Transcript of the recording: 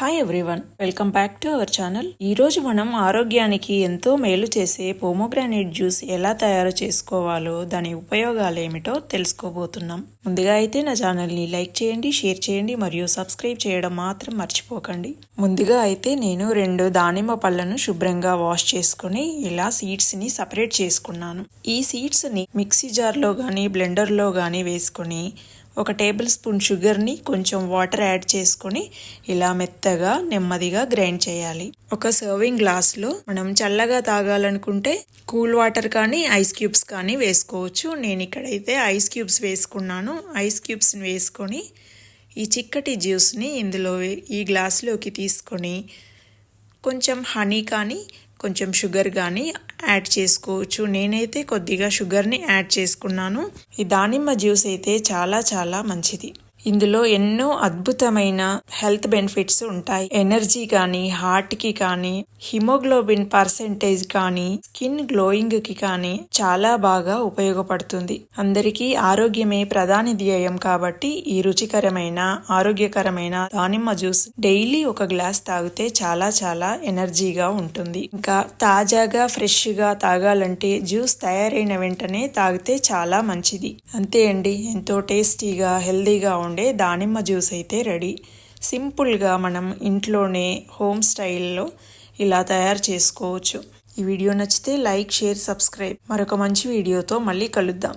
Hi everyone welcome back to our channel ఈరోజు మనం ఆరోగ్యానికి ఎంతో మేలు చేసే పోమోగ్రానేట్ జ్యూస్ ఎలా తయారు చేసుకోవాలో దాని ఉపయోగాలు ఏమిటో తెలుసుకోబోతున్నాం. ముందుగా అయితే నా ఛానల్ని లైక్ చేయండి షేర్ చేయండి మరియు సబ్స్క్రైబ్ చేయడం మాత్రం మర్చిపోకండి. ముందుగా అయితే నేను రెండు దానిమ్మ పళ్ళను శుభ్రంగా వాష్ చేసుకొని ఇలా సీడ్స్ని సపరేట్ చేసుకున్నాను. ఈ సీడ్స్ని మిక్సీ జార్లో కానీ బ్లెండర్లో కానీ వేసుకొని ఒక టేబుల్ స్పూన్ షుగర్ని కొంచెం వాటర్ యాడ్ చేసుకొని ఇలా మెత్తగా నెమ్మదిగా గ్రైండ్ చేయాలి. ఒక సర్వింగ్ గ్లాస్లో మనం చల్లగా తాగాలనుకుంటే కూల్ వాటర్ కానీ ఐస్ క్యూబ్స్ కానీ వేసుకోవచ్చు. నేను ఇక్కడైతే ఐస్ క్యూబ్స్ వేసుకున్నాను. ఐస్ క్యూబ్స్ని వేసుకొని ఈ చిక్కటి జ్యూస్ని ఇందులో ఈ గ్లాస్లోకి తీసుకొని కొంచెం హనీ కానీ కొంచెం షుగర్ కానీ యాడ్ చేసుకోవచ్చు. నేనైతే కొద్దిగా షుగర్ని యాడ్ చేసుకున్నాను. ఈ దానిమ్మ జ్యూస్ అయితే చాలా చాలా మంచిది. ఇందులో ఎన్నో అద్భుతమైన హెల్త్ బెనిఫిట్స్ ఉంటాయి. ఎనర్జీ కానీ హార్ట్కి కానీ హిమోగ్లోబిన్ పర్సెంటేజ్ కానీ స్కిన్ గ్లోయింగ్కి కానీ చాలా బాగా ఉపయోగపడుతుంది. అందరికీ ఆరోగ్యమే ప్రధాన ధ్యేయం కాబట్టి ఈ రుచికరమైన ఆరోగ్యకరమైన దానిమ్మ జ్యూస్ డైలీ ఒక గ్లాస్ తాగితే చాలా చాలా ఎనర్జీగా ఉంటుంది. ఇంకా తాజాగా ఫ్రెష్గా తాగాలంటే జ్యూస్ తయారైన వెంటనే తాగితే చాలా మంచిది. అంతే అండి. ఎంతో టేస్టీగా హెల్దీగా ఉండే దానిమ్మ జ్యూస్ అయితే రెడీ. సింపుల్గా మనం ఇంట్లోనే హోమ్ స్టైల్లో ఇలా తయారు చేసుకోవచ్చు. ఈ వీడియో నచ్చితే లైక్ షేర్ సబ్స్క్రైబ్. మరొక మంచి వీడియోతో మళ్ళీ కలుద్దాం.